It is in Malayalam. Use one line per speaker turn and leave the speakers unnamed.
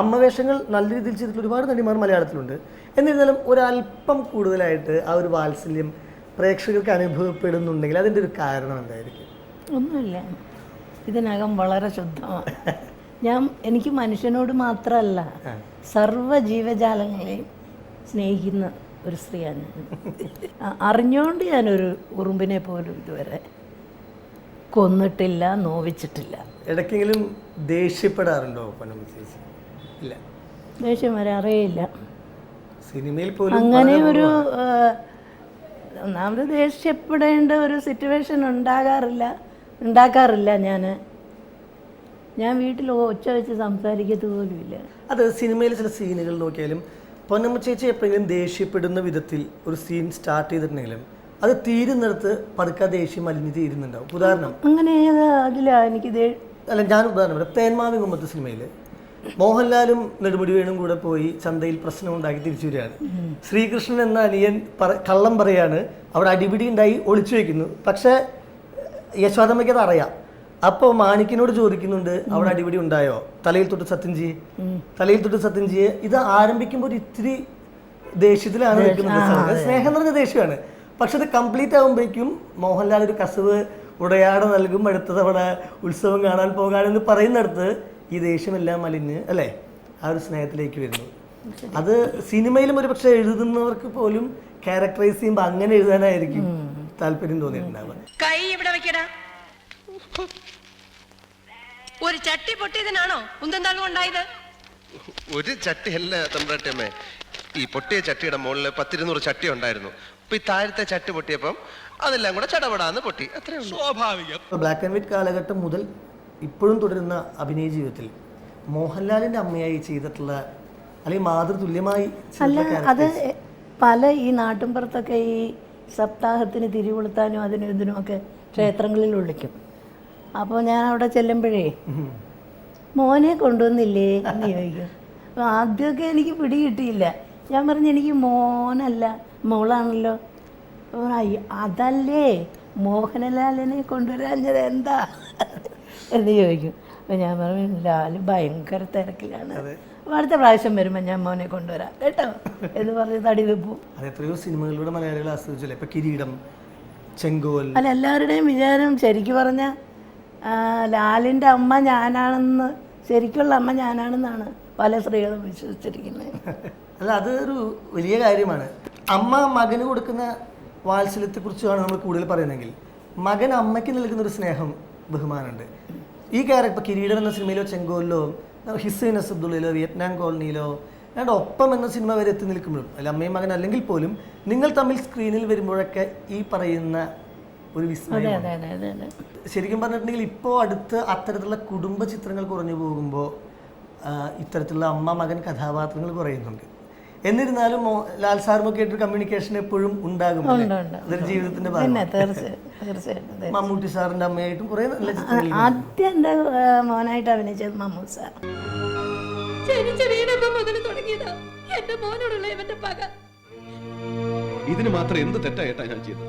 അമ്മ വേഷങ്ങൾ നല്ല രീതിയിൽ ചെയ്തിട്ടുള്ള ഒരുപാട് നടിമാർ മലയാളത്തിലുണ്ട്. എന്നിരുന്നാലും ഒരല്പം കൂടുതലായിട്ട് ആ ഒരു വാത്സല്യം പ്രേക്ഷകർക്ക് അനുഭവപ്പെടുന്നുണ്ടെങ്കിൽ അതിന്റെ ഒരു കാരണം എന്തായിരിക്കും?
ഒന്നുമില്ല. ഇതിനകം വളരെ ശുദ്ധമാണ്. ഞാൻ എനിക്ക് മനുഷ്യനോട് മാത്രമല്ല സർവ ജീവജാലങ്ങളെയും സ്നേഹിക്കുന്ന ഒരു സ്ത്രീയാണ് ഞാൻ. അറിഞ്ഞുകൊണ്ട് ഞാനൊരു ഉറുമ്പിനെ പോലും ഇതുവരെ കൊന്നിട്ടില്ല നോവിച്ചിട്ടില്ല.
ഇടയ്ക്കെങ്കിലും ദേഷ്യപ്പെടാറുണ്ടോ ചേച്ചി? ഇല്ല
ദേഷ്യം വരെ അറിയില്ല.
സിനിമയിൽ പോലും
അങ്ങനെ ഒരു ഒന്നാമത് ദേഷ്യപ്പെടേണ്ട ഒരു സിറ്റുവേഷൻ ഉണ്ടാകാറില്ല. ഉണ്ടാക്കാറില്ല ഞാൻ ഞാൻ വീട്ടിൽ ഒച്ച വെച്ച് സംസാരിക്കത്ത് പോലുമില്ല.
അത് സിനിമയിലെ ചില സീനുകൾ നോക്കിയാലും പൊന്നമ്മ ചേച്ചി എപ്പോഴെങ്കിലും ദേഷ്യപ്പെടുന്ന വിധത്തിൽ ഒരു സീൻ സ്റ്റാർട്ട് ചെയ്തിട്ടുണ്ടെങ്കിലും അത് തീരുന്നിടത്ത് പതുക്കെ ദേഷ്യം അലിഞ്ഞ് തീരുന്നുണ്ടാവും. ഉദാഹരണം.
അങ്ങനെ അതിലാ എനിക്ക്
അല്ല ഞാൻ ഉദാഹരണം പറയാം. തേന്മാവി കുമ്പത്തെ സിനിമയിൽ മോഹൻലാലും നെടുമുടി വേണും കൂടെ പോയി ചന്തയിൽ പ്രശ്നം ഉണ്ടാക്കി തിരിച്ചു വരികയാണ്. ശ്രീകൃഷ്ണൻ എന്ന അനിയൻ പറ കള്ളം പറയാണ് അവിടെ അടിപിടി ഉണ്ടായി ഒളിച്ചു വെക്കുന്നു. പക്ഷേ യശോദമ്മയ്ക്ക് അത് അറിയാം. അപ്പോൾ മാണിക്കിനോട് ചോദിക്കുന്നുണ്ട് അവിടെ അടിപിടി ഉണ്ടായോ? തലയിൽ തൊട്ട് സത്യം ചെയ്യ് തലയിൽ തൊട്ട് സത്യം ചെയ്യ് ഇത് ആരംഭിക്കുമ്പോൾ ഒരു ഇത്തിരി ദേഷ്യത്തിലാണ് നിൽക്കുന്നത് സ്നേഹം നിറഞ്ഞ ദേഷ്യമാണ്. പക്ഷെ അത് കംപ്ലീറ്റ് ആകുമ്പോഴേക്കും മോഹൻലാൽ ഒരു കസവ് ഉടയാട നൽകും അടുത്ത തവണ ഉത്സവം കാണാൻ പോകാനെന്ന് പറയുന്നിടത്ത് ഈ ദേഷ്യമെല്ലാം മലിഞ്ഞ് അല്ലേ? ആ ഒരു സ്നേഹത്തിലേക്ക് വരുന്നു. അത് സിനിമയിലും ഒരു പക്ഷെ എഴുതുന്നവർക്ക് പോലും ക്യാരക്ടറൈസ് ചെയ്യുമ്പോൾ അങ്ങനെ എഴുതാനായിരിക്കും താല്പര്യം തോന്നിയിട്ടുണ്ടാവുക.
കൈ ഇവിടെ വെക്കടാ. ഒരു ചട്ടി പൊട്ടിയതിനാണോ ഉണ്ടായത്?
ഒരു ചട്ടിയല്ല തമ്പ്രാട്ടിയമ്മേ. ഈ പൊട്ടിയ ചട്ടിയുടെ മുകളിൽ പത്തിരുന്നൂറ് ചട്ടി ഉണ്ടായിരുന്നു. അപ്പൊ ഈ താഴത്തെ ചട്ടി പൊട്ടിയപ്പം അതെല്ലാം കൂടെ ചടപടാന്ന് പൊട്ടി. അത്രേ സ്വാഭാവികം.
ബ്ലാക്ക് ആൻഡ് വൈറ്റ് കാലഘട്ടം മുതൽ ഇപ്പോഴും തുടരുന്ന അഭിനയ ജീവിതത്തിൽ മോഹൻലാലിന്റെ അമ്മയായി ചെയ്തിട്ടുള്ള അല്ലെങ്കിൽ മാതൃതുല്യമായി
അല്ല അത് പല ഈ നാട്ടിൻപുറത്തൊക്കെ ഈ സപ്താഹത്തിന് തിരികൊളുത്താനും അതിനും ഇതിനും ഒക്കെ ക്ഷേത്രങ്ങളിൽ വിളിക്കും. അപ്പോൾ ഞാൻ അവിടെ ചെല്ലുമ്പോഴേ മോനെ കൊണ്ടുവന്നില്ലേ? എന്ന് ചോദിക്കും. അപ്പോൾ ആദ്യമൊക്കെ എനിക്ക് പിടി കിട്ടിയില്ല. ഞാൻ പറഞ്ഞു എനിക്ക് മോനല്ല മോളാണല്ലോ. അതല്ലേ? മോഹനലാലിനെ കൊണ്ടുവരാഞ്ഞത് എന്താ? എന്ന് ചോദിക്കും. അപ്പം ഞാൻ പറഞ്ഞു ലാൽ ഭയങ്കര തിരക്കിലാണ്. അടുത്ത പ്രാവശ്യം വരുമ്പോൾ ഞാൻ മോനെ കൊണ്ടുവരാം കേട്ടോ? എന്ന് പറഞ്ഞ് തടി വെപ്പും.
അത് എത്രയോ സിനിമകളിലൂടെ മലയാളികൾ ആസ്വദിച്ചല്ലേ? ഇപ്പം കിരീടം ചെങ്കോൽ.
അല്ല എല്ലാവരുടെയും വിചാരം ശരിക്കും പറഞ്ഞാൽ ലാലിന്റെ അമ്മ ഞാനാണെന്ന് ശരിക്കുള്ള അമ്മ ഞാനാണെന്നാണ് പല സ്ത്രീകളും വിശ്വസിച്ചിരിക്കുന്നത്.
അല്ല അതൊരു വലിയ കാര്യമാണ്. അമ്മ മകന് കൊടുക്കുന്ന വാത്സല്യത്തെ കുറിച്ചാണ് നമ്മൾ കൂടുതൽ പറയുന്നതെങ്കിൽ മകൻ അമ്മയ്ക്ക് നൽകുന്ന ഒരു സ്നേഹം ബഹുമാനമുണ്ട്. ഈ ക്യാരക്ടർ കിരീടം എന്ന സിനിമയിലോ ചെങ്കോലിലോ ഹിസൈൻ അസബ്ദുള്ളയിലോ വിയറ്റ്നാം കോളനിയിലോ അല്ലാണ്ട് ഒപ്പം എന്ന സിനിമ വരെ എത്തി നിൽക്കുമ്പോഴും അല്ല അമ്മയും മകൻ അല്ലെങ്കിൽ പോലും നിങ്ങൾ തമ്മിൽ സ്ക്രീനിൽ വരുമ്പോഴൊക്കെ ഈ പറയുന്ന ഒരു വിസ്മയം ശരിക്കും പറഞ്ഞിട്ടുണ്ടെങ്കിൽ ഇപ്പോൾ അടുത്ത് അത്തരത്തിലുള്ള കുടുംബ ചിത്രങ്ങൾ കുറഞ്ഞു പോകുമ്പോൾ ഇത്തരത്തിലുള്ള അമ്മ മകൻ കഥാപാത്രങ്ങൾ കുറയുന്നുണ്ട്. എന്നിരുന്നാലും ലാൽ സാറുമൊക്കെ ആയിട്ട് കമ്മ്യൂണിക്കേഷൻ എപ്പോഴും ഉണ്ടാകും. അതൊരു ജീവിതത്തിന്റെ ഭാഗമാണ്. മമ്മൂട്ടി സാറിന്റെ അമ്മയായിട്ടും കുറെ നല്ല
ആദ്യം മോനായിട്ട് അഭിനയിച്ചത് മമ്മൂട്ടി
ജനിച്ച മുതൽ തുടങ്ങിയതാ. എന്റെ മോനോടുള്ള ഇവന്റെ പക.
ഇതിന് മാത്രം എന്ത് തെറ്റായിട്ടാ ഞാൻ ചെയ്തത്?